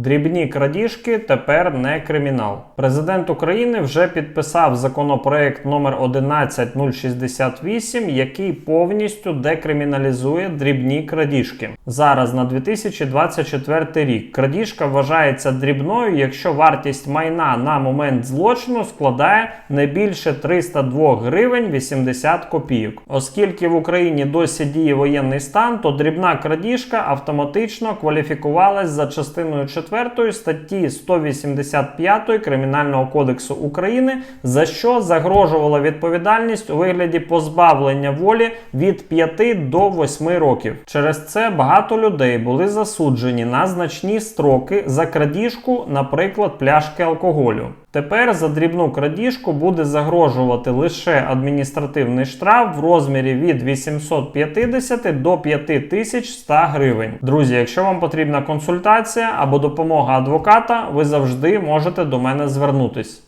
Дрібні крадіжки тепер не кримінал. Президент України вже підписав законопроект номер 11068, який повністю декриміналізує дрібні крадіжки. Зараз на 2024 рік крадіжка вважається дрібною, якщо вартість майна на момент злочину складає не більше 302 гривень 80 копійок. Оскільки в Україні досі діє воєнний стан, то дрібна крадіжка автоматично кваліфікувалась за частиною 4 статті 185 Кримінального кодексу України, за що загрожувала відповідальність у вигляді позбавлення волі від 5 до 8 років. Через це багато людей були засуджені на значні строки за крадіжку, наприклад, пляшки алкоголю. Тепер за дрібну крадіжку буде загрожувати лише адміністративний штраф в розмірі від 850 до 5100 гривень. Друзі, якщо вам потрібна консультація або допомога адвоката, ви завжди можете до мене звернутись.